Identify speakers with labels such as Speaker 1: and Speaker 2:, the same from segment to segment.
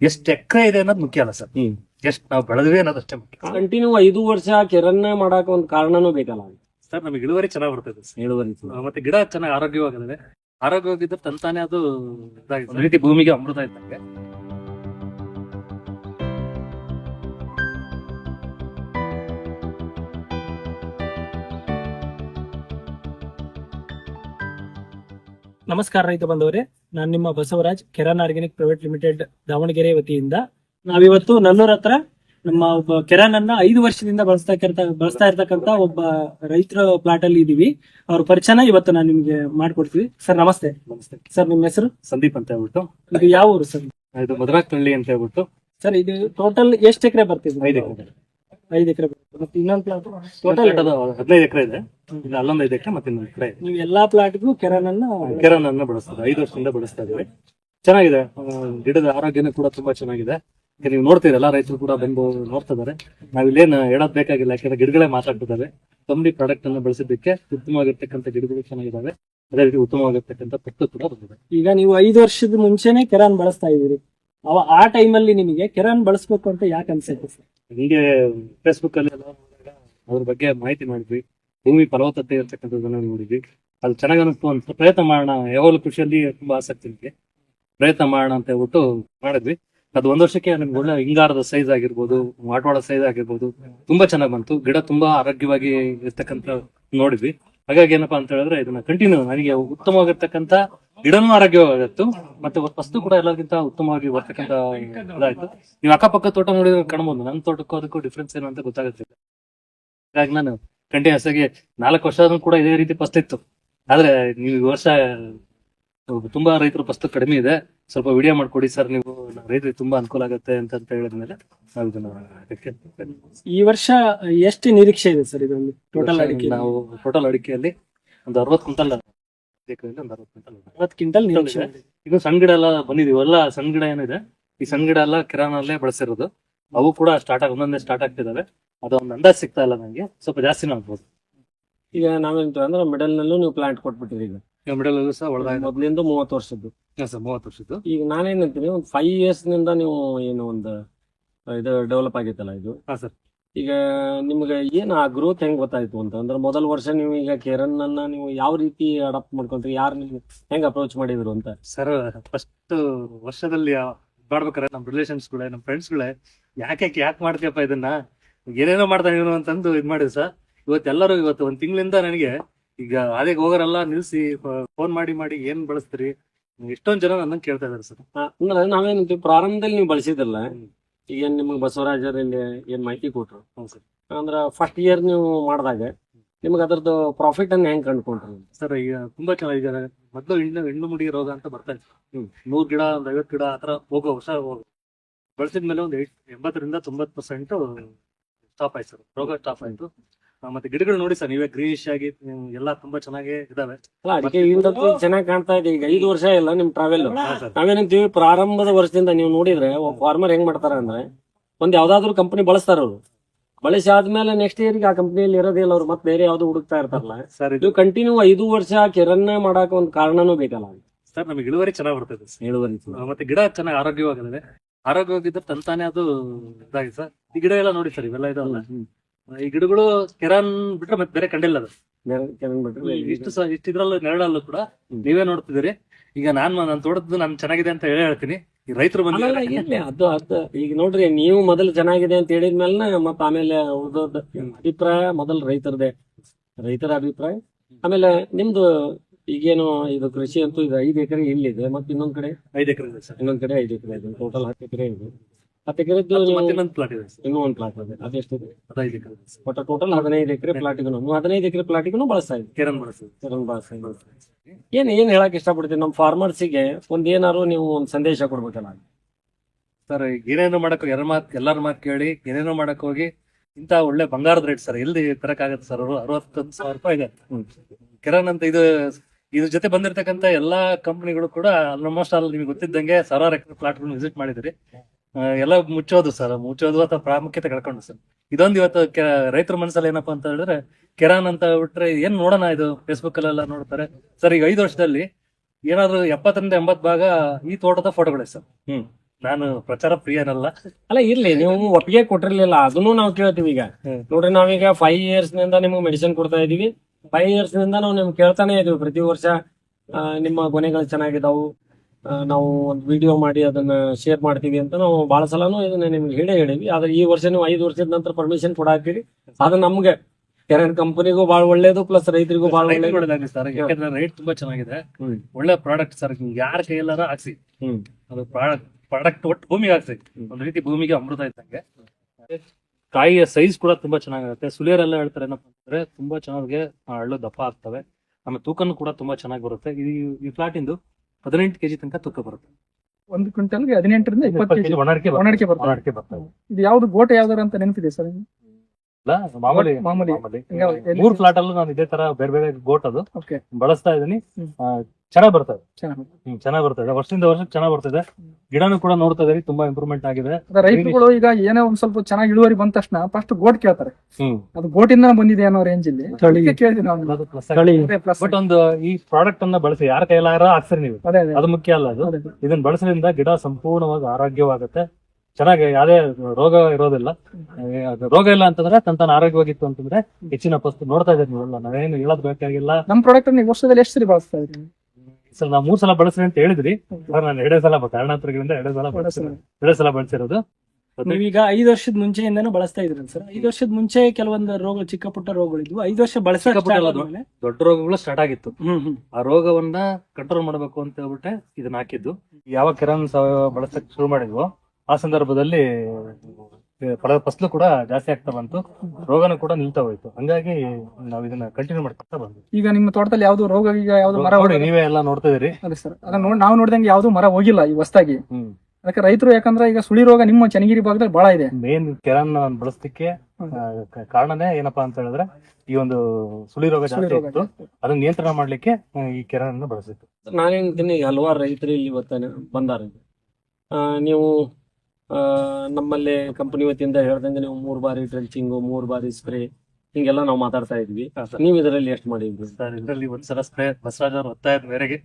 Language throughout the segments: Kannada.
Speaker 1: ಎಷ್ಟು ಎಕರೆ ಇದೆ ಅನ್ನೋದು ಮುಖ್ಯ ಅಲ್ಲ ಸರ್.
Speaker 2: ಹ್ಮ್.
Speaker 1: ಎಷ್ಟು ನಾವು ಬೆಳೆದ್ವಿ ಅನ್ನೋದು ಅಷ್ಟೇ ಮುಖ್ಯ.
Speaker 2: ಕಂಟಿನ್ಯೂ ಐದು ವರ್ಷ ಕಿರಣ್ಣ ಮಾಡಕ್ ಒಂದು ಕಾರಣನೂ ಬೇಕಲ್ಲ
Speaker 1: ಸರ್ ನಮಗೆ ಇಳುವರಿ ಚೆನ್ನಾಗಿ ಬರ್ತದೆ ಸರ್.
Speaker 2: ಇಳುವರಿ
Speaker 1: ಮತ್ತೆ ಗಿಡ ಚೆನ್ನಾಗಿ ಆರೋಗ್ಯವಾಗಿದೆ ಆರೋಗ್ಯವಾಗಿದ್ದರೆ ತಂತಾನೆ ಅದು ಇದಾಗಿದೆ. ಒಂದು ರೀತಿ ಭೂಮಿಗೆ ಅಮೃತ ಇದ್ದಂಗೆ.
Speaker 3: ನಮಸ್ಕಾರ ರೈತ ಬಂದವರೇ ನಾನು ನಿಮ್ಮ Basavaraj Keron organic private limited Davanagere ವತಿಯಿಂದ. ನಾವಿವತ್ತು ನಲ್ಲೂರ್ ಹತ್ರ ನಮ್ಮ ಒಬ್ಬ ಕೆರಾನ್ ಅನ್ನ ಐದು ವರ್ಷದಿಂದ ಬಳಸ್ತಾ ಬಳಸ್ತಾ ಇರ್ತಕ್ಕಂತ ಒಬ್ಬ ರೈತರ ಪ್ಲಾಟ್ ಅಲ್ಲಿ ಇದೀವಿ. ಅವ್ರ ಪರಿಚಯನ ಇವತ್ತು ನಾನು ನಿಮ್ಗೆ ಮಾಡ್ಕೊಡ್ತೀವಿ. ಸರ್ ನಮಸ್ತೆ.
Speaker 1: ನಮಸ್ತೆ.
Speaker 3: ಸರ್ ನಿಮ್ಮ ಹೆಸರು?
Speaker 1: ಸಂದೀಪ್ ಅಂತ ಹೇಳ್ಬಿಟ್ಟು.
Speaker 3: ಇದು ಯಾವ ಊರು ಸರ್?
Speaker 1: ಇದು ತಳ್ಳಿ ಅಂತ ಹೇಳ್ಬಿಟ್ಟು.
Speaker 3: ಸರ್ ಇದು ಟೋಟಲ್ ಎಷ್ಟು ಎಕರೆ ಬರ್ತಿದೆ?
Speaker 1: ಐದು ಎಕರೆ.
Speaker 3: ಐದು ಎಕರೆ ಮತ್ತೆ ಇನ್ನೊಂದು ಪ್ಲಾಟ್ ಟೋಟಲ್
Speaker 1: ಹದಿನೈದು ಎಕರೆ ಇದೆ. ಇದು ಅಲ್ಲೊಂದು ಐದು ಎಕರೆ ಮತ್ತೆ ಇನ್ನೊಂದು ಎಕರೆ ಇದೆ.
Speaker 3: ನೀವು ಎಲ್ಲಾ ಪ್ಲಾಟ್ಗೂ ಕೆರನನ್ನ ಅನ್ನ
Speaker 1: ಕೆರನ್ ಅನ್ನ ಬಳಸ್ತಾರೆ ಐದು ವರ್ಷದಿಂದ ಬಳಸ್ತಾ ಇದೀವಿ ಚೆನ್ನಾಗಿದೆ. ಗಿಡದ ಆರೋಗ್ಯನೂ ಕೂಡ ತುಂಬಾ ಚೆನ್ನಾಗಿದೆ. ಈಗ ನೀವು ನೋಡ್ತೀರಲ್ಲ ಎಲ್ಲಾ ರೈತರು ಕೂಡ ಬಂದು ನೋಡ್ತಾ ನಾವ್ ಇಲ್ಲೇನ್ ಹೇಳೋದ್ ಬೇಕಾಗಿಲ್ಲ ಯಾಕಂದ್ರೆ ಗಿಡಗಳೇ ಮಾತಾಡ್ತಿದ್ದಾರೆ ಕಂಪ್ನಿ ಪ್ರಾಡಕ್ಟ್ ಅನ್ನ ಬಳಸಿದ್ದಕ್ಕೆ ಉತ್ತಮವಾಗಿರ್ತಕ್ಕಂಥ ಗಿಡಗಳು ಚೆನ್ನಾಗಿದ್ದಾವೆ ಅದೇ ರೀತಿ ಉತ್ತಮವಾಗಿರ್ತಕ್ಕಂಥ ಪಟ್ಟು ಕೂಡ ಬಂದಿದೆ.
Speaker 3: ಈಗ ನೀವು ಐದು ವರ್ಷದ ಮುಂಚೆನೆ ಕೆರಾನ್ ಬಳಸ್ತಾ ಇದೀರಿ ಅವ ಆ ಟೈಮಲ್ಲಿ ನಿಮಗೆ ಕಿರಣ್ ಬಳಸ್ಬೇಕು ಅಂತ ಯಾಕೆ ಅನ್ಸುತ್ತೆ ಸರ್?
Speaker 1: ಹಿಂಗೆ ಫೇಸ್ಬುಕ್ ಅಲ್ಲಿ ಎಲ್ಲ ಅದ್ರ ಬಗ್ಗೆ ಮಾಹಿತಿ ಮಾಡಿದ್ವಿ. ಭೂಮಿ ಫಲವತ್ತತೆ ಇರ್ತಕ್ಕಂಥದ್ದನ್ನ ನೋಡಿದ್ವಿ. ಅದು ಚೆನ್ನಾಗಿ ಅನಿಸ್ತು ಅಂತ ಪ್ರಯತ್ನ ಮಾಡೋಣ. ಯಾವಾಗಲೂ ಕೃಷಿಯಲ್ಲಿ ತುಂಬಾ ಆಸಕ್ತಿ ನಿಮಗೆ ಪ್ರಯತ್ನ ಮಾಡೋಣ ಅಂತ ಹೇಳ್ಬಿಟ್ಟು ಮಾಡಿದ್ವಿ. ಅದು ಒಂದ್ ವರ್ಷಕ್ಕೆ ನಮ್ಗೆ ಒಳ್ಳೆ ಹಿಂಗಾರದ ಸೈಜ್ ಆಗಿರ್ಬೋದು ಮಾಟವಾಡ ಸೈಜ್ ಆಗಿರ್ಬೋದು, ತುಂಬಾ ಚೆನ್ನಾಗಿ ಬಂತು. ಗಿಡ ತುಂಬಾ ಆರೋಗ್ಯವಾಗಿ ಇರ್ತಕ್ಕಂಥ ನೋಡಿದ್ವಿ. ಹಾಗಾಗಿ ಏನಪ್ಪಾ ಅಂತ ಹೇಳಿದ್ರೆ ಇದನ್ನ ಕಂಟಿನ್ಯೂ ನನಗೆ ಉತ್ತಮವಾಗಿರ್ತಕ್ಕಂತ ಗಿಡನೂ ಆರೋಗ್ಯವಾಗಿತ್ತು, ಮತ್ತೆ ವಸ್ತು ಕೂಡ ಎಲ್ಲರಿಗಿಂತ ಉತ್ತಮವಾಗಿ ಬರ್ತಕ್ಕಂತ ಇದಾಯ್ತು. ನೀವು ಅಕ್ಕಪಕ್ಕ ತೋಟ ನೋಡಿದ್ರೆ ಕಾಣಬಹುದು ನನ್ನ ತೋಟಕ್ಕೂ ಅದಕ್ಕೂ ಡಿಫ್ರೆನ್ಸ್ ಏನು ಅಂತ ಗೊತ್ತಾಗುತ್ತೆ ಹಾಗಾಗಿ ನಾನು ಕಂಟಿನ್ಯೂಸ್ ಆಗಿ ನಾಲ್ಕು ವರ್ಷ ಆದ್ರೂ ಕೂಡ ಇದೇ ರೀತಿ ಫಸ್ಟ್ ಇತ್ತು. ಆದ್ರೆ ನೀವು ಈ ವರ್ಷ ತುಂಬಾ ರೈತರು ಪ್ರಸ್ತುತ ಕಡಿಮೆ ಇದೆ. ಸ್ವಲ್ಪ ವಿಡಿಯೋ ಮಾಡ್ಕೊಡಿ ಸರ್ ನೀವು ರೈತರಿಗೆ ತುಂಬಾ ಅನುಕೂಲ ಆಗುತ್ತೆ ಅಂತ ಅಂತ ಹೇಳಿದ್ಮೇಲೆ ಮೇಲೆ ಇದನ್ನ ಅದಕ್ಕೆ
Speaker 3: ಈ ವರ್ಷ ಎಷ್ಟು ನಿರೀಕ್ಷೆ ಇದೆ ಸರ್ ಇದೊಂದು? ಟೋಟಲ್ ಅಡಿಕೆ?
Speaker 1: ನಾವು ಟೋಟಲ್ ಅಡಿಕೆಯಲ್ಲಿ ಒಂದು ಅರವತ್ ಕ್ವಿಂಟಲ್ ಎಕರೆಯಲ್ಲಿ ಒಂದು ಅರವತ್ತು ಕ್ವಿಂಟಲ್
Speaker 3: ಅರವತ್ತು ಕ್ವಿಂಟಲ್ ನಿರೀಕ್ಷೆ ಇದೆ.
Speaker 1: ಇದು ಸಣ್ಣ ಗಿಡ ಎಲ್ಲ ಬಂದಿದೀವಿ. ಎಲ್ಲ ಸಣ್ಣ ಗಿಡ ಏನಿದೆ ಈ ಸಣ್ಣ ಗಿಡ ಎಲ್ಲ ಕಿರಾನಲ್ಲೇ ಬಳಸಿರೋದು. ಅವು ಕೂಡ ಸ್ಟಾರ್ಟ್ ಆಗಿ ಒಂದೊಂದೇ ಸ್ಟಾರ್ಟ್ ಆಗ್ತಿದಾವೆ. ಅದೊಂದು ಅಂದಾಜ್ ಸಿಗ್ತಾ ಇಲ್ಲ ನಂಗೆ. ಸ್ವಲ್ಪ ಜಾಸ್ತಿ ಆಗ್ಬೋದು.
Speaker 2: ಈಗ ನಾವೇನ್ ಅಂದ್ರೆ ಮಿಡಲ್ ನಲ್ಲೂ ನೀವು ಪ್ಲಾಂಟ್ ಕೊಟ್ಬಿಟ್ಟಿರಿ ಈಗ.
Speaker 1: ಮಿಡಲ್ ಸಹ
Speaker 2: ಮೊದ್ಲಿಂದ ಮೂವತ್ತು ವರ್ಷದ್ದು.
Speaker 1: ಸರ್ ಮೂವತ್ತು ವರ್ಷದ್ದು.
Speaker 2: ಈಗ ನಾನೇನಂತೀನಿ ಒಂದು ಫೈವ್ ಇಯರ್ಸ್ನಿಂದ ನೀವು ಏನು ಒಂದು ಇದು ಡೆವಲಪ್ ಆಗೈತಲ್ಲ ಇದು?
Speaker 1: ಹಾಂ ಸರ್.
Speaker 2: ಈಗ ನಿಮ್ಗೆ ಏನ್ ಆ ಗ್ರೋತ್ ಹೆಂಗ್ ಗೊತ್ತಾಯ್ತು ಅಂತ? ಅಂದ್ರೆ ಮೊದಲ ವರ್ಷ ನೀವು ಈಗ ಕೇರನ್ ಅನ್ನ ನೀವು ಯಾವ ರೀತಿ ಅಡಾಪ್ಟ್ ಮಾಡ್ಕೊಂತೀರಿ? ಯಾರು ನೀವು ಹೆಂಗ್ ಅಪ್ರೋಚ್ ಮಾಡಿದ್ರು ಅಂತ?
Speaker 1: ಸರ್ ಫಸ್ಟ್ ವರ್ಷದಲ್ಲಿ ಮಾಡ್ಬೇಕಾರೆ ನಮ್ಮ ರಿಲೇಷನ್ಸ್ ಗಳೇ ನಮ್ಮ ಫ್ರೆಂಡ್ಸ್ ಗಳೇ ಯಾಕೆ ಯಾಕೆ ಮಾಡ್ತೀಯಪ್ಪ ಇದನ್ನ? ಏನೇನೋ ಮಾಡ್ತಾನೆ ಇವನು ಅಂತಂದು ಇದ್ ಮಾಡಿದ್ರು ಸರ್. ಇವತ್ತೆಲ್ಲರೂ ಇವತ್ತು ಒಂದ್ ತಿಂಗಳಿಂದ ನನಗೆ ಈಗ ಅದೇ ಹೋಗರಲ್ಲ ನಿಲ್ಸಿ ಫೋನ್ ಮಾಡಿ ಮಾಡಿ ಏನ್ ಬಳಸ್ತೀರಿ? ಎಷ್ಟೊಂದ್ ಜನ ನನ್ನ ಕೇಳ್ತಾ ಇದಾರೆ ಸರ್.
Speaker 2: ಹಂಗಲ್ಲ ಅಂದ್ರೆ ನಾವೇನಂತೀವಿ ಪ್ರಾರಂಭದಲ್ಲಿ ನೀವು
Speaker 1: ಬಳಸಿದಲ್ಲ
Speaker 2: ಈಗ ಏನ್ ನಿಮ್ಗೆ ಬಸವರಾಜರಲ್ಲಿ ಏನ್ ಮಾಹಿತಿ ಕೊಟ್ರು. ಅಂದ್ರ ಫಸ್ಟ್ ಇಯರ್ ನೀವು ಮಾಡಿದಾಗ ನಿಮ್ಗೆ ಅದ್ರದ್ದು ಪ್ರಾಫಿಟ್ ಅನ್ನ ಹೆಂಗ್ ಕಂಡುಕೊಂಡ್ರಿ?
Speaker 1: ಸರ್ ಈಗ ತುಂಬಾ ಚೆನ್ನಾಗಿದೆ ಮೊದಲು ಹೆಣ್ಣು ಹೆಣ್ಣು ಮುಡಿ ರೋಗ ಅಂತ ಬರ್ತಾ ಇತ್ತು.
Speaker 2: ಹ್ಮ್.
Speaker 1: ನೂರ್ ಗಿಡ ಒಂದ್ ಐವತ್ ಗಿಡ ಆತರ ಹೋಗೋ ಹೊಸ ವರ್ಷ ಬಳಸಿದ್ಮೇಲೆ ಒಂದು ಎಂಬತ್ತರಿಂದ ತೊಂಬತ್ ಪರ್ಸೆಂಟ್ ಸ್ಟಾಪ್ ಆಯ್ತು ಸರ್. ರೋಗ ಸ್ಟಾಪ್ ಆಯ್ತು. ಮತ್ತೆ ಗಿಡಗಳು ನೋಡಿ ಸರ್ ನೀವೇ ಗ್ರೀಶ್ ಆಗಿ ಎಲ್ಲ ತುಂಬಾ ಚೆನ್ನಾಗಿ ಇದಾವೆ
Speaker 2: ಅಲ್ಲ ಅಡಿಕೆ ಚೆನ್ನಾಗಿ ಕಾಣ್ತಾ ಇದೆ ಈಗ ಐದು ವರ್ಷ ಇಲ್ಲ ನಿಮ್ ಟ್ರಾವೆಲ್. ನಾವೇನಂತೀವಿ ಪ್ರಾರಂಭದ ವರ್ಷದಿಂದ ನೀವು ನೋಡಿದ್ರೆ ಫಾರ್ಮರ್ ಹೆಂಗ್ ಮಾಡ್ತಾರ ಅಂದ್ರೆ ಒಂದ್ ಯಾವ್ದಾದ್ರು ಕಂಪನಿ ಬಳಸ್ತಾರ ಅವ್ರು. ಬಳಸಿ ಆದ್ಮೇಲೆ ನೆಕ್ಸ್ಟ್ ಇಯರ್ ಆ ಕಂಪನಿಯಲ್ಲಿ ಇರೋದಿಲ್ಲ ಅವ್ರು ಮತ್ತೆ ಬೇರೆ ಯಾವ್ದು ಹುಡುಕ್ತಾ ಇರ್ತಾರಲ್ಲ.
Speaker 1: ಸರ್
Speaker 2: ಇದು ಕಂಟಿನ್ಯೂ ಐದು ವರ್ಷ ಕಿರಣ್ಣ ಮಾಡಾಕ ಒಂದ್ ಕಾರಣನೂ ಬೇಕಲ್ಲ.
Speaker 1: ಸರ್ ನಮಗೆ ಇಳುವರಿ ಚೆನ್ನಾಗಿ ಬರ್ತದೆ.
Speaker 2: ಇಳುವರಿ
Speaker 1: ಮತ್ತೆ ಗಿಡ ಚೆನ್ನಾಗಿ ಆರೋಗ್ಯವಾಗಿದೆ ಆರೋಗ್ಯವಾಗಿದ್ರೆ ತಂತಾನೆ ಅದು ಇದಾಗಿದೆ ಸರ್. ಈ ಗಿಡ ಎಲ್ಲ ನೋಡಿ ಸರ್ ಇವೆಲ್ಲ ಇದಾವಲ್ಲ ಈ ಗಿಡಗಳು ಕೆರಾನ್ ಬಿಟ್ರೆ ಮತ್ತೆ ಬೇರೆ ಕಂಡಿಲ್ಲ ಅದು. ಇಷ್ಟು ಇಷ್ಟು ಇದ್ರಲ್ಲೂ ನೆರಳಲ್ಲೂ ಕೂಡ ನೀವೇ ನೋಡ್ತಿದ್ದೀರಿ. ಈಗ ನಾನ್ ನಾನು ತೋಟದ್ದು ನಾನು ಚೆನ್ನಾಗಿದೆ ಅಂತ ಹೇಳಿ ಹೇಳ್ತೀನಿ. ಈ ರೈತರು ಬಂದ
Speaker 2: ಅಲ್ಲಲ್ಲ, ಇರ್ಲಿ ಅದು ಅದು ಈಗ ನೋಡ್ರಿ ನೀವು ಮೊದಲು ಚೆನ್ನಾಗಿದೆ ಅಂತ ಹೇಳಿದ್ಮೇಲೆ ಮತ್ತ ಆಮೇಲೆ ಉಳ್ದೋದ್ ಅಭಿಪ್ರಾಯ ಮೊದಲು ರೈತರದೇ. ರೈತರ ಅಭಿಪ್ರಾಯ. ಆಮೇಲೆ ನಿಮ್ದು ಈಗೇನು ಇದು ಕೃಷಿ ಅಂತೂ ಇದು ಐದು ಎಕರೆ ಇಲ್ಲಿದೆ ಮತ್ತೆ ಇನ್ನೊಂದ್ ಕಡೆ?
Speaker 1: ಐದು ಎಕರೆ ಇದೆ ಸರ್.
Speaker 2: ಇನ್ನೊಂದ್ ಕಡೆ ಐದು ಎಕರೆ ಇದೆ. ಟೋಟಲ್ ಹತ್ತು ಎಕರೆ ಇದೆ. ನೀವು
Speaker 1: ಮತ್ತೆ ಇನ್ನೊಂದು ಪ್ಲಾಟ್ ಇದೆ.
Speaker 2: ಇನ್ನೂ ಒಂದು ಪ್ಲಾಟ್ ಇದೆ. ಅದೆಷ್ಟಿದೆ
Speaker 1: ಅದು ಐದು ಎಕರೆ.
Speaker 2: ಒಟ್ಟು ಟೋಟಲ್ ಹದಿನೈದು ಎಕರೆ ಪ್ಲಾಟಿಗೂ ನೀವು ಹದಿನೈದು ಎಕರೆ ಪ್ಲಾಟಿಗೂ ಬಳಸ್ತಾ ಇದ್ದೀವಿ
Speaker 1: ಕೆರನ್ ಬಳಸ್ತೀವಿ.
Speaker 2: ಚರಣ್ ಬಳಸ್ತಾ ಇದ್ದೀವಿ ಏನು ಏನ್ ಹೇಳಕ್ ಇಷ್ಟಪಡ್ತೀನಿ ನಮ್ಮ ಫಾರ್ಮರ್ಸಿಗೆ ಒಂದ್ ಏನಾದ್ರು ನೀವು ಒಂದು ಸಂದೇಶ ಕೊಡ್ಬೇಕಲ್ಲ?
Speaker 1: ಸರ್ ಏನೇನೋ ಮಾಡಕ್ ಯಾರ ಮಾತ್ ಎಲ್ಲರ ಮಾತು ಕೇಳಿ ಏನೇನೋ ಮಾಡಕ್ ಹೋಗಿ ಇಂತ ಒಳ್ಳೆ ಬಂಗಾರದ ರೇಟ್ ಸರ್. ಎಲ್ಲಿ ತರಕಾಗತ್ತೆ ಸರ್? ಅರವತ್ತೊಂದು ಸಾವಿರ ರೂಪಾಯಿ ಇದೆ. ಕಿರಣ್ ಅಂತ ಇದು ಇದ್ರ ಜೊತೆ ಬಂದಿರತಕ್ಕಂತ ಎಲ್ಲಾ ಕಂಪನಿಗಳು ಕೂಡ ಆಲ್ಮೋಸ್ಟ್ ಅಲ್ಲಿ ನಿಮ್ಗೆ ಗೊತ್ತಿದ್ದಂಗೆ ಸಾವಿರಾರು ಎಕರೆ ಪ್ಲಾಟ್ ವಿಸಿಟ್ ಮಾಡಿದ್ರಿ ಆ, ಎಲ್ಲ ಮುಚ್ಚೋದು ಸರ್. ಮುಚ್ಚೋದು ಅಥವಾ ಪ್ರಾಮುಖ್ಯತೆ ಕಳ್ಕೊಂಡು ಸರ್. ಇದೊಂದು ಇವತ್ತು ರೈತರ ಮನಸ್ಸಲ್ಲಿ ಏನಪ್ಪಾ ಅಂತ ಹೇಳಿದ್ರೆ ಕಿರಾನ್ ಅಂತ ಬಿಟ್ರೆ ಏನ್ ನೋಡೋಣ ಇದು? ಫೇಸ್ಬುಕ್ ಅಲ್ಲೆಲ್ಲ ನೋಡ್ತಾರೆ. ಸರ್ ಈಗ ಐದು ವರ್ಷದಲ್ಲಿ ಏನಾದ್ರು ಎಪ್ಪತ್ತರಿಂದ ಎಂಬತ್ ಭಾಗ ಈ ತೋಟದ ಫೋಟೋಗಳೇ ಸರ್.
Speaker 2: ಹ್ಮ್.
Speaker 1: ನಾನು ಪ್ರಚಾರ ಪ್ರಿಯನಲ್ಲ.
Speaker 2: ಅಲ್ಲ ಇರ್ಲಿ. ನೀವು ಒಪ್ಪಿಗೆ ಕೊಟ್ಟಿರ್ಲಿಲ್ಲ. ಅದನ್ನು ನಾವು ಕೇಳ್ತೀವಿ ಈಗ. ನೋಡ್ರಿ ನಾವೀಗ ಫೈವ್ ಇಯರ್ಸ್ನಿಂದ ನಿಮ್ಗೆ ಮೆಡಿಸಿನ್ ಕೊಡ್ತಾ ಇದೀವಿ ಫೈವ್ ಇಯರ್ಸ್ನಿಂದ ನಾವು ನಿಮ್ಗೆ ಕೇಳ್ತಾನೆ ಇದೀವಿ. ಪ್ರತಿ ವರ್ಷ ನಿಮ್ಮ ಕೊನೆಗಳು ಚೆನ್ನಾಗಿದಾವು. ನಾವು ಒಂದು ವಿಡಿಯೋ ಮಾಡಿ ಅದನ್ನ ಶೇರ್ ಮಾಡ್ತೀವಿ ಅಂತ ನಾವು ಬಹಳ ಸಲಾನು ಇದನ್ನ ನಿಮ್ಗೆ ಹೇಳೇ ಹೇಳಿವಿ ಆದ್ರೆ ಈ ವರ್ಷ ನೀವು ಐದು ವರ್ಷದ ನಂತರ ಪರ್ಮಿಷನ್ ಕೊಡಾಕ್ತೀರಿ ಅದು ನಮ್ಗೆ ಕೆರೆನ್ ಕಂಪನಿಗೂ ಬಹಳ ಒಳ್ಳೇದು ಪ್ಲಸ್ ರೈತರಿಗೂ ಬಹಳ ಒಳ್ಳೇದು.
Speaker 1: ಸರ್ ಯಾಕಂದ್ರೆ ರೇಟ್ ತುಂಬಾ ಚೆನ್ನಾಗಿದೆ. ಒಳ್ಳೆ ಪ್ರಾಡಕ್ಟ್ ಸರ್ ಯಾರ ಕೈಯಲ್ಲಾರ ಹಾಕ್ಸಿ.
Speaker 2: ಹ್ಮ್.
Speaker 1: ಅದು ಪ್ರಾಡಕ್ಟ್ ಪ್ರಾಡಕ್ಟ್ ಒಟ್ಟು ಭೂಮಿಗೆ ಹಾಕ್ಸಿ. ಒಂದ್ ರೀತಿ ಭೂಮಿಗೆ ಅಮೃತ ಇದ್ದಂಗೆ. ಕಾಯಿಯ ಸೈಜ್ ಕೂಡ ತುಂಬಾ ಚೆನ್ನಾಗಿರುತ್ತೆ. ಸುಳಿಯರೆಲ್ಲ ಹೇಳ್ತಾರೆ ಏನಪ್ಪಾ ಅಂದ್ರೆ ತುಂಬಾ ಚೆನ್ನಾಗಿ ಹಳ್ಳು ದಪ್ಪ ಆಗ್ತವೆ. ಆಮೇಲೆ ತೂಕನು ಕೂಡ ತುಂಬಾ ಚೆನ್ನಾಗಿ ಬರುತ್ತೆ. ಈ ಈ ಫ್ಲಾಟ್ ಇಂದು ಹದಿನೆಂಟು ಕೆಜಿ ತನಕ ತೂಕ ಬರುತ್ತೆ.
Speaker 3: ಒಂದು ಕ್ವಿಂಟಲ್ಗೆ ಹದಿನೆಂಟರಿಂದ ಇಪ್ಪತ್ತು ಕೆಜಿ
Speaker 1: ಒಣಡಿಕೆ
Speaker 3: ಒಣಡಿಕೆ ಬರ್ತದೆ.
Speaker 1: ಒಣಡಿಕೆ ಬರ್ತವೆ.
Speaker 3: ಇದು ಯಾವ್ದು ಗೋಟೆ ಯಾವ್ದಾರ ಅಂತ ನೆನಪಿದೆ ಸರ್?
Speaker 1: ಮಾಮೂಲಿ
Speaker 3: ಮಾಮೂಲಿ.
Speaker 1: ಮೂರ್ ಫ್ಲಾಟ್ ಅಲ್ಲೂ ನಾನು ಇದೇ ತರ ಬೇರೆ ಬೇರೆ ಗೋಟ್ ಅದು.
Speaker 3: ಓಕೆ.
Speaker 1: ಬಳಸ್ತಾ ಇದೀನಿ
Speaker 3: ಚೆನ್ನಾಗ್
Speaker 1: ಚೆನ್ನಾಗಿ ಬರ್ತದೆ
Speaker 3: ಚೆನ್ನಾಗಿ
Speaker 1: ಹ್ಮ್ ಚೆನ್ನಾಗಿ ಬರ್ತದೆ ವರ್ಷದಿಂದ ವರ್ಷಕ್ಕೆ ಚೆನ್ನಾಗ್ ಬರ್ತದೆ ಗಿಡನೂ ಕೂಡ ನೋಡ್ತಾ ಇದೀನಿ ತುಂಬಾ ಇಂಪ್ರೂವ್ಮೆಂಟ್ ಆಗಿದೆ.
Speaker 3: ರೈತರುಗಳು ಈಗ ಏನೋ ಒಂದ್ ಸ್ವಲ್ಪ ಚೆನ್ನಾಗಿ ಇಳುವರಿ ಬಂದ ತಕ್ಷಣ ಫಸ್ಟ್ ಗೋಟ್ ಕೇಳ್ತಾರೆ. ಅದು ಗೋಟ್ ಇಂದ ಬಂದಿದೆ ಅನ್ನೋ ರೇಂಜ್ ಇಲ್ಲಿ
Speaker 1: ಬಟ್ ಒಂದು ಈ ಪ್ರಾಡಕ್ಟ್ ಅನ್ನ ಬಳಸಿ ಯಾರ ಕೈಲಾರ ಹಾಕ್ಸರಿ ನೀವು.
Speaker 3: ಅದು
Speaker 1: ಮುಖ್ಯ ಅಲ್ಲ ಅದು. ಇದನ್ನ ಬಳಸೋದ್ರಿಂದ ಗಿಡ ಸಂಪೂರ್ಣವಾಗಿ ಆರೋಗ್ಯವಾಗುತ್ತೆ. ಚೆನ್ನಾಗಿ ಯಾವ್ದೇ ರೋಗ ಇರೋದಿಲ್ಲ. ರೋಗ ಇಲ್ಲ ಅಂತಂದ್ರೆ ತಂತಾನ ಆರೋಗ್ಯವಾಗಿತ್ತು ಅಂತಂದ್ರೆ ಹೆಚ್ಚಿನ ಪಸ್ತು ನೋಡ್ತಾ ಇದ್ದೀನಿ ನೋಡಲ್ಲ ನಾವೇನು ಹೇಳೋದ್ ಬೇಕಾಗಿಲ್ಲ.
Speaker 3: ನಮ್ ಪ್ರಾಡಕ್ಟ್ ನೀವು ವರ್ಷದಲ್ಲಿ ಎಷ್ಟು ಸರಿ ಬಳಸ್ತಾ ಇದ್ರಿ
Speaker 1: ಸರ್ ಸಲ ನಾವು ಮೂರ್ ಸಲ ಬಳಸ್ರಿ ಅಂತ ಹೇಳಿದ್ರಿ. ಸರ್ ನಾನು ಎರಡೇ ಸಲ ಕಾರಣಾಂತರಗಳಿಂದ ಎರಡೇ ಸಲ ಬಳಸ್ತೀನಿ. ಎರಡೇ ಸಲ ಬಳಸಿರೋದು.
Speaker 3: ನೀವೀಗ ಐದು ವರ್ಷದ ಮುಂಚೆಯಿಂದನೂ ಬಳಸ್ತಾ ಇದ್ರಿ ಸರ್. ಐದು ವರ್ಷದ ಮುಂಚೆ ಕೆಲವೊಂದು ರೋಗ ಚಿಕ್ಕ ಪುಟ್ಟ ರೋಗಗಳಿದ್ವು. ಐದು ವರ್ಷ ಬಳಸ.
Speaker 1: ದೊಡ್ಡ ರೋಗಗಳು ಸ್ಟಾರ್ಟ್ ಆಗಿತ್ತು. ಆ ರೋಗವನ್ನ ಕಂಟ್ರೋಲ್ ಮಾಡಬೇಕು ಅಂತ ಹೇಳ್ಬಿಟ್ಟೆ ಇದನ್ನ ಹಾಕಿದ್ದು. ಯಾವ ಕಿರಣ್ ಸಾವಯವ ಬಳಸಕ್ ಶುರು ಮಾಡಿದ್ವು ಆ ಸಂದರ್ಭದಲ್ಲಿ ಫಲ ಫಸಲು ಕೂಡ ಜಾಸ್ತಿ ಆಗ್ತಾ ಬಂತು. ರೋಗನೂ ಕೂಡ ನಿಲ್ತಾ ಹೋಯ್ತು. ಹಂಗಾಗಿ ನಾವ್ ಇದನ್ನ ಕಂಟಿನ್ಯೂ ಮಾಡ್ತಾ ಬಂದ್ವಿ.
Speaker 3: ಈಗ ನಿಮ್ಮ ತೋಟದಲ್ಲಿ ಯಾವ್ದು ರೋಗ ಈಗ ಯಾವ್ದು ಮರ
Speaker 1: ಹೋಗಿ ನೀವೇ ಎಲ್ಲ ನೋಡ್ತಾ ಇದೀರಿ
Speaker 3: ಅದೇ ಸರ್. ಅದನ್ನ ನೋಡಿ ನಾವು ನೋಡಿದಂಗೆ ಯಾವ್ದು ಮರ ಹೋಗಿಲ್ಲ ಈ ಹೊಸದಾಗಿ.
Speaker 1: ಹ್ಮ್.
Speaker 3: ಅದಕ್ಕೆ ರೈತರು ಯಾಕಂದ್ರೆ ಈಗ ಸುಳಿ ರೋಗ ನಿಮ್ಮ ಚನಗಿರಿ ಭಾಗದಲ್ಲಿ ಬಹಳ ಇದೆ.
Speaker 1: ಮೇನ್ ಕೆರನ್ ಬಳಸಲಿಕ್ಕೆ ಕಾರಣನೇ ಏನಪ್ಪಾ ಅಂತ ಹೇಳಿದ್ರೆ ಈ ಒಂದು ಸುಳಿ ರೋಗ ಜಾಸ್ತಿ ಇತ್ತು. ಅದನ್ನ ನಿಯಂತ್ರಣ ಮಾಡ್ಲಿಕ್ಕೆ ಈ ಕೆರನ್ ಅನ್ನು ಬಳಸಿತ್ತು.
Speaker 2: ನಾನೇನ್ ಈಗ ಹಲವಾರು ರೈತರು ಇಲ್ಲಿ ಇವತ್ತ ಬಂದಾರ. ಆ, ನೀವು ನಮ್ಮಲ್ಲಿ ಕಂಪನಿ ವತಿಯಿಂದ ಹೇಳ್ದಂಗೆ ನೀವು ಮೂರು ಬಾರಿ ಡ್ರೆಂಚಿಂಗು ಮೂರು ಬಾರಿ ಸ್ಪ್ರೇ ಹಿಂಗೆಲ್ಲ ನಾವು ಮಾತಾಡ್ತಾ ಇದ್ವಿ. ನೀವು ಇದರಲ್ಲಿ ಎಷ್ಟು ಮಾಡಿದ್ವಿ
Speaker 1: ಸರ್ ಇದರಲ್ಲಿ ಒಂದ್ಸಲ ಸ್ಪ್ರೇ ಬಸವರಾಜ್ ಅವ್ರ ಒತ್ತಾಯದ ಮೇರೆಗೆ.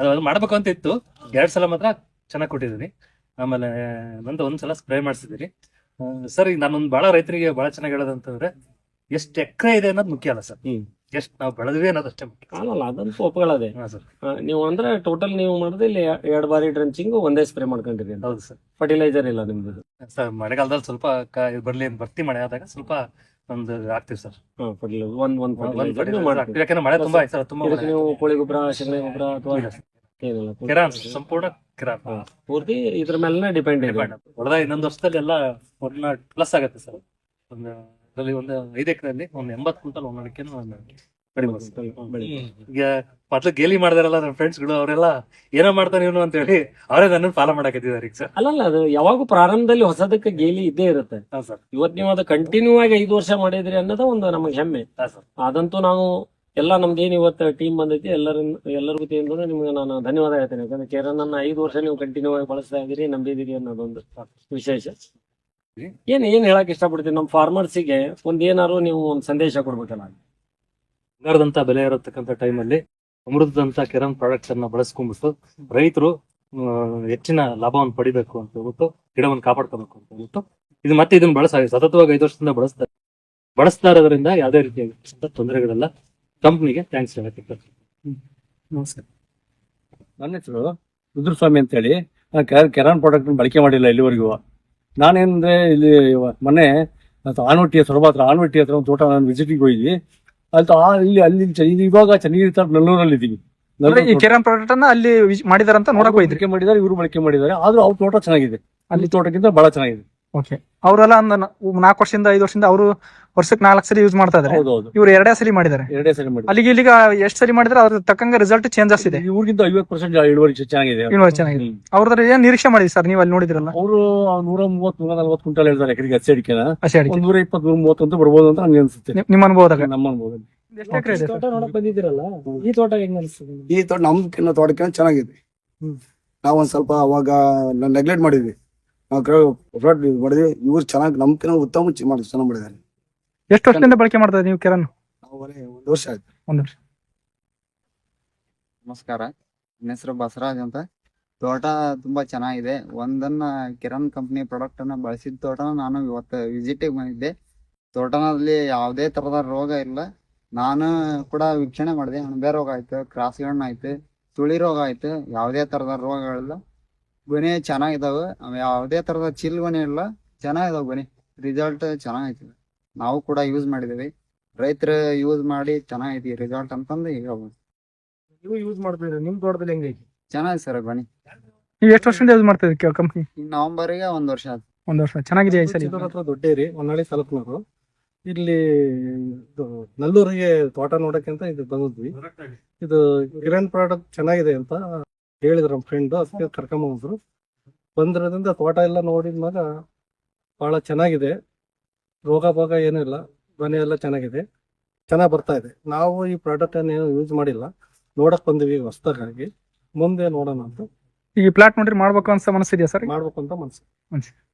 Speaker 1: ಅದು ಮಾಡ್ಬೇಕು ಅಂತ ಇತ್ತು. ಎರಡ್ ಸಲ ಮಾತ್ರ ಚೆನ್ನಾಗಿ ಕೊಟ್ಟಿದ್ದೀನಿ. ಆಮೇಲೆ ನಂದು ಒಂದ್ಸಲ ಸ್ಪ್ರೇ ಮಾಡಿಸಿದಿರಿ ಸರ್ ಈಗ ನಾನೊಂದು ಬಹಳ ರೈತರಿಗೆ ಬಹಳ ಚೆನ್ನಾಗಿ ಹೇಳೋದಂತಂದ್ರೆ ಎಷ್ಟು ಎಕರೆ ಇದೆ ಅನ್ನೋದು ಮುಖ್ಯ ಅಲ್ಲ ಸರ್.
Speaker 2: ಹ್ಮ್.
Speaker 1: ಎಷ್ಟು ನಾವು ಬೆಳೆದ್ವಿ ಅನ್ನೋದು ಅಷ್ಟೇ ಮುಖ್ಯ
Speaker 2: ಅಲ್ಲಲ್ಲ ಅದಂತೂ ಒಪ್ಕೊಳ್ಳೋದೆ.
Speaker 1: ಹಾ ಸರ್.
Speaker 2: ಆ, ನೀವು ಅಂದ್ರೆ ಟೋಟಲ್ ನೀವು ಮಾಡಿದ್ರೆ ಇಲ್ಲಿ ಎರಡು ಬಾರಿ ಡ್ರೆಂಚಿಂಗ್ ಒಂದೇ ಸ್ಪ್ರೇ ಮಾಡ್ಕೊಂಡಿರಿ ಅಂತ.
Speaker 1: ಹೌದು ಸರ್.
Speaker 2: ಫರ್ಟಿಲೈಸರ್ ಇಲ್ಲ ನಿಮ್ದು?
Speaker 1: ಸರ್ ಮಳೆಗಾಲದಲ್ಲಿ ಸ್ವಲ್ಪ ಕ- ಇದು ಬರ್ಲಿ ಬರ್ತಿ ಮಳೆ ಆದಾಗ ಸ್ವಲ್ಪ ಒಂದು ಹಾಕ್ತಿವಿ ಸರ್.
Speaker 2: ಹಾ ಫರ್ಟಿಲೈಸರ್ ಒಂದ್ ಒಂದ್
Speaker 1: ಒಂದ್
Speaker 2: ಫರ್ಟಿಲೈಸರ್ ನೀವು ಮಾಡ್ತೀರಿ
Speaker 1: ಯಾಕಂದ್ರೆ ಮಳೆ ತುಂಬಾ ಆಯ್ತು ಸರ್ ತುಂಬಾ
Speaker 2: ಇದಕ್ಕೆ ನೀವು ಕೋಳಿ ಗೊಬ್ಬರ ಶೇಂಗಾ ಗೊಬ್ಬರ ಅಥವಾ
Speaker 1: ಇಲ್ಲ.
Speaker 2: ಏನಿಲ್ಲ
Speaker 1: ಕಿರಾನ್ ಸಂಪೂರ್ಣ ಕಿರಾನ್
Speaker 2: ಹಾ. ಪೂರ್ತಿ ಇದ್ರ ಮೇಲೆ ಡಿಪೆಂಡ್ ಇದೆ.
Speaker 1: ಹೊಡೆದ ಇನ್ನೊಂದು ವರ್ಷದಲ್ಲಿ ಎಲ್ಲ ಪ್ಲಸ್ ಆಗುತ್ತೆ ಸರ್. ಒಂದು ಇದರಲ್ಲಿ ಒಂದು ಐದು ಎಕರೆಯಲ್ಲಿ ಒಂದು ಎಂಬತ್ತು ಕ್ವಿಂಟಲ್ ಒಂದು ಅಡಿಕೆ ಈಗ ಮೊದ್ಲು ಗೇಲಿ ಮಾಡಿದಾರಲ್ಲ ನನ್ನ ಫ್ರೆಂಡ್ಸ್ಗಳು ಅವರೆಲ್ಲ ಏನೋ ಮಾಡ್ತಾರೆ ಇವನು ಅಂತ ಹೇಳಿ ಅವರೇ ನನ್ನ ಫಾಲೋ ಮಾಡಕತ್ತಿದ್ದಾರೆ ಈಗ ಸರ್
Speaker 2: ಅಲ್ಲಲ್ಲ ಅದು ಯಾವಾಗೂ ಪ್ರಾರಂಭದಲ್ಲಿ ಹೊಸದಕ್ಕೆ ಗೇಲಿ ಇದ್ದೇ ಇರುತ್ತೆ.
Speaker 1: ಹಾ ಸರ್
Speaker 2: ಇವತ್ ನೀವು ಅದು ಕಂಟಿನ್ಯೂ ಆಗಿ ಐದು ವರ್ಷ ಮಾಡಿದ್ರಿ ಅನ್ನೋದು ಒಂದು ನಮಗೆ ಹೆಮ್ಮೆ.
Speaker 1: ಹಾ ಸರ್
Speaker 2: ಅದಂತೂ ನಾವು ಎಲ್ಲ ನಮ್ದೇನ್ ಇವತ್ತು ಟೀಮ್ ಬಂದೈತಿ ಎಲ್ಲರಿಂದ ಎಲ್ಲರಿಗೂ ತಿಂದ್ರು ನಿಮ್ಗೆ ನಾನು ಧನ್ಯವಾದ ಹೇಳ್ತೇನೆ. ಯಾಕಂದ್ರೆ ಕೇರನ್ ನನ್ನ ಐದು ವರ್ಷ ನೀವು ಕಂಟಿನ್ಯೂ ಆಗಿ ಬಳಸ್ತಾ ಇದ್ದೀರಿ ನಂಬಿದಿರಿ ಅನ್ನೋದೊಂದು ವಿಶೇಷ. ಏನ್ ಏನ್ ಹೇಳಕ್ ಇಷ್ಟಪಡ್ತೀನಿ ನಮ್ಮ ಫಾರ್ಮರ್ಸಿಗೆ ಒಂದ್ ಏನಾದ್ರು ನೀವು ಒಂದ್ ಸಂದೇಶ ಕೊಡ್ಬೇಕಲ್ಲ?
Speaker 1: ಬಂಗಾರದಂತ ಬೆಲೆ ಇರತಕ್ಕಂತ ಟೈಮಲ್ಲಿ ಅಮೃತದಂತ ಕಿರಣ್ ಪ್ರಾಡಕ್ಟ್ಸ್ ಅನ್ನ ಬಳಸ್ಕೊಂಡ್ಬಿಟ್ಟು ರೈತರು ಹೆಚ್ಚಿನ ಲಾಭವನ್ನು ಪಡಿಬೇಕು ಅಂತ ಹೇಳ್ಬಿಟ್ಟು ಗಿಡವನ್ನು ಕಾಪಾಡ್ಕೋಬೇಕು ಅಂತ ಹೇಳ್ಬಿಟ್ಟು ಇದು ಮತ್ತೆ ಇದನ್ನ ಬಳಸ ಸತತವಾಗಿ ಐದು ವರ್ಷದಿಂದ ಬಳಸ್ತಾರೆ ಬಳಸ್ತಾ ಇರೋದ್ರಿಂದ ಯಾವುದೇ ರೀತಿಯ ತೊಂದರೆಗಳೆಲ್ಲ. ಕಂಪ್ನಿಗೆ ಥ್ಯಾಂಕ್ಸ್ ಹೇಳಕ್ಕೆ
Speaker 3: ನಮಸ್ಕಾರ
Speaker 4: ನನ್ನ ಹೆಸರು ರುದ್ರಸ್ವಾಮಿ ಅಂತೇಳಿ. ನಾನು ಕೆರ- ಕೆರಾನ್ ಪ್ರಾಡಕ್ಟ್ ಬಳಕೆ ಮಾಡಿಲ್ಲ ಇಲ್ಲಿವರೆಗೂ. ನಾನೇನಂದ್ರೆ ಇಲ್ಲಿ ಮೊನ್ನೆ ಆನವಟ್ಟಿ ಹತ್ರ ಹತ್ರ ಆನವಟ್ಟಿ ಹತ್ರ ಒಂದು ತೋಟ ನಾನು ವಿಸಿಟಿಗೆ ಹೋಗಿದ್ವಿ. ಅಲ್ಲಿ ಆ ಇಲ್ಲಿ ಅಲ್ಲಿ ಚ- ಇಲ್ಲಿ ಇವಾಗ ಚನ್ನಗಿರಿ ತರ ನಲ್ಲೂರಲ್ಲಿ ಇದ್ದೀವಿ
Speaker 3: ಅಂದ್ರೆ ಈ ಪ್ರಾಡಕ್ಟ್ ಅನ್ನ ಅಲ್ಲಿ ಮಾಡಿದಾರಂತ ನೋಡಕ್
Speaker 4: ಬಳಕೆ ಮಾಡಿದ್ದಾರೆ ಇವರು ಬಳಕೆ ಮಾಡಿದ್ದಾರೆ. ಆದ್ರೂ ಅವ್ರ ತೋಟ ಚೆನ್ನಾಗಿದೆ. ಅಲ್ಲಿ ತೋಟಕ್ಕಿಂತ ಬಹಳ ಚೆನ್ನಾಗಿದೆ.
Speaker 5: ಓಕೆ ಅವರೆಲ್ಲ ಒಂದು ನಾಲ್ಕು ವರ್ಷದಿಂದ ಐದು ವರ್ಷದಿಂದ ಅವರು ವರ್ಷಕ್ಕೆ ನಾಲ್ಕು ಸರಿ ಯೂಸ್ ಮಾಡ್ತಾ ಇದಾರೆ. ಇವ್ರು ಎರಡೇ ಸಲಿ ಮಾಡಿದ್ದಾರೆ.
Speaker 4: ಎರಡೇ ಸರಿ ಮಾಡಿ
Speaker 5: ಅಲ್ಲಿಗೆ ಇಲ್ಲಿಗೆ ಎಷ್ಟು ಸರಿ ಮಾಡಿದ್ರೆ ಅದ್ರ ತಕ್ಕಂಗ ರಿಸಲ್ಟ್ ಚೇಂಜಸ್ ಇದೆ.
Speaker 4: ಇವ್ರಿಗಿಂತ ಐವತ್ತು ಪರ್ಸೆಂಟ್ ಇಳುವರಿ ಚೆನ್ನಾಗಿದೆ.
Speaker 5: ಇಳುವರಿ ಚೆನ್ನಾಗಿದೆ. ಅವ್ರದ್ರ ಏನ್ ನಿರೀಕ್ಷೆ ಮಾಡಿದ್ರಿ ಸರ್ ನೀವು ಅಲ್ಲಿ ನೋಡಿದ್ರಲ್ಲ?
Speaker 4: ಅವರು ನೂರ ಮೂವತ್ ನೂರ ನಲ್ವತ್ತು ಕ್ವಿಂಟಲ್ ಹೇಳ್ತಾರೆ ಎಕರೆಗೆ ಹಸಿ ಅಡಿಕೆನ.
Speaker 5: ಹಸಿ ಅಡಿಕೆ.
Speaker 4: ನೂರ ಇಪ್ಪತ್ತು ನೂರ ಮೂವತ್ತು ಅಂತ ಬರ್ಬೋದು ಅಂತ ನಂಗೆ ಅನ್ಸುತ್ತೆ.
Speaker 5: ನಿಮ್ಮ ಅನುಭವದಾಗ?
Speaker 4: ನಮ್ಮ ಅನುಭವದಲ್ಲಿ.
Speaker 5: ಎಷ್ಟು ಎಕರೆ ಇದೆ
Speaker 3: ತೋಟ ನೋಡಕ್ ಬಂದಿದ್ದೀರಲ್ಲ? ಈ ತೋಟ ಹೆಂಗ್ ಅನಿಸ್ತದೆ
Speaker 6: ಈ ತೋಟ ನಮ್ಕಿನ್ನ ಚೆನ್ನಾಗಿದೆ. ನಾವ್ ಒಂದ್ ಸ್ವಲ್ಪ ಅವಾಗ ನೆಗ್ಲೆಕ್ಟ್ ಮಾಡಿದ್ವಿ. ನಾವು ಮಾಡಿದ್ವಿ. ಇವ್ರು ಚೆನ್ನಾಗಿ ನಮ್ಕಿನ್ನ ಉತ್ತಮ ಚಿ- ಮಾಡಿ ಚೆನ್ನಾಗಿ ಮಾಡಿದ್ದಾರೆ
Speaker 5: ಎಷ್ಟು ವರ್ಷದಿಂದ ಬಳಕೆ ಮಾಡ್ತಾ ಇದ್ದೀರಿ ನೀವು ಕೆರನ್
Speaker 6: ನಾವು ಒಂದ್ ವರ್ಷ ಆಯ್ತು.
Speaker 5: ಒಂದು ವರ್ಷ.
Speaker 7: ನಮಸ್ಕಾರ. ನನ್ನ ಹೆಸರು ಬಸವರಾಜ್ ಅಂತ. ತೋಟ ತುಂಬಾ ಚೆನ್ನಾಗಿದೆ. ಒಂದನ್ನ ಕಿರಣ್ ಕಂಪ್ನಿ ಪ್ರಾಡಕ್ಟ್ ಅನ್ನ ಬಳಸಿದ ತೋಟನ ನಾನು ಇವತ್ತು ವಿಸಿಟಿಗೆ ಬಂದಿದ್ದೆ. ತೋಟನಲ್ಲಿ ಯಾವುದೇ ತರದ ರೋಗ ಇಲ್ಲ. ನಾನು ಕೂಡ ವೀಕ್ಷಣೆ ಮಾಡಿದೆ. ಅಣಬೆ ರೋಗ ಆಯ್ತು ಕ್ರಾಸ್ ಗಣ್ಣ ಆಯ್ತು ತುಳಿ ರೋಗ ಆಯ್ತು. ಯಾವುದೇ ತರದ ರೋಗಗಳಿಲ್ಲ. ಗೊನೆ ಚೆನ್ನಾಗಿದಾವೆ. ಯಾವುದೇ ತರದ ಚಿಲ್ ಗೊನೆ ಇಲ್ಲ. ಚೆನ್ನಾಗಿದಾವೆ ಗೊನೆ ರಿಸಲ್ಟ್ ಚೆನ್ನಾಗೈತಿ. ನಾವು ಕೂಡ ಯೂಸ್ ಮಾಡಿದೀವಿ ರೈತರು ಯೂಸ್ ಮಾಡಿ ಚೆನ್ನಾಗೈತಿ ರಿಸಲ್ಟ್ ಅಂತಂದು ಹೇಳ್ಬೋದು.
Speaker 3: ನೀವು ಯೂಸ್ ಮಾಡ್ತಿದ್ರೆ ನಿಮ್ ತೋಟದಲ್ಲಿ ಹೆಂಗೈತಿ?
Speaker 7: ಚೆನ್ನಾಗಿದೆ ಸರ್ ಗೊನೆ
Speaker 5: ನೀವು ಎಷ್ಟು ವರ್ಷದಿಂದ ಯೂಸ್ ಮಾಡ್ತಾ ಇದ್ದೀರಿ ಕಂಪ್ನಿ
Speaker 7: ನವೆಂಬರ್ಗೆ ಒಂದ್ ವರ್ಷ ಆಯ್ತು.
Speaker 5: ಒಂದು ವರ್ಷ ಚೆನ್ನಾಗಿದೆ ಈ ಸರಿ
Speaker 8: ಹತ್ರ ದೊಡ್ಡೇರಿ ಹೊನ್ನಾಳಿ ತಾಲೂಕಿನವರು. ಇಲ್ಲಿ ಇದು ನಲ್ಲೂರಿಗೆ ತೋಟ ನೋಡಕ್ಕಿಂತ ಇದು ಬಂದಿದ್ವಿ. ಇದು ಕಿರಣ್ ಪ್ರಾಡಕ್ಟ್ ಚೆನ್ನಾಗಿದೆ ಅಂತ ಹೇಳಿದ್ರು ನಮ್ಮ ಫ್ರೆಂಡ್ ಅದಕ್ಕೆ ಕರ್ಕೊಂಬಂದ್ರು ಬಂದಿರೋದ್ರಿಂದ ತೋಟ ಎಲ್ಲ ನೋಡಿದ್ಮ್ಯಾಗ ಬಹಳ ಚೆನ್ನಾಗಿದೆ. ರೋಗ ಭೋಗ ಏನೂ ಇಲ್ಲ ಮನೆ ಎಲ್ಲ ಚೆನ್ನಾಗಿದೆ. ಚೆನ್ನಾಗಿ ಬರ್ತಾ ಇದೆ. ನಾವು ಈ ಪ್ರಾಡಕ್ಟ್ ಅನ್ನು ಯೂಸ್ ಮಾಡಿಲ್ಲ. ನೋಡಕ್ ಬಂದಿವಿ ಹೊಸ್ದಾಗಿ. ಮುಂದೆ ನೋಡೋಣ ಅಂತ.
Speaker 5: ಈ ಪ್ಲಾಟ್ ನೋಡ್ರಿ ಮಾಡ್ಬೇಕು ಅಂತ ಮನಸ್ಸಿದೆಯಾ ಸರ್?
Speaker 8: ಮಾಡ್ಬೇಕು ಅಂತ ಮನಸ್ಸು.
Speaker 5: ಮನ್ಸು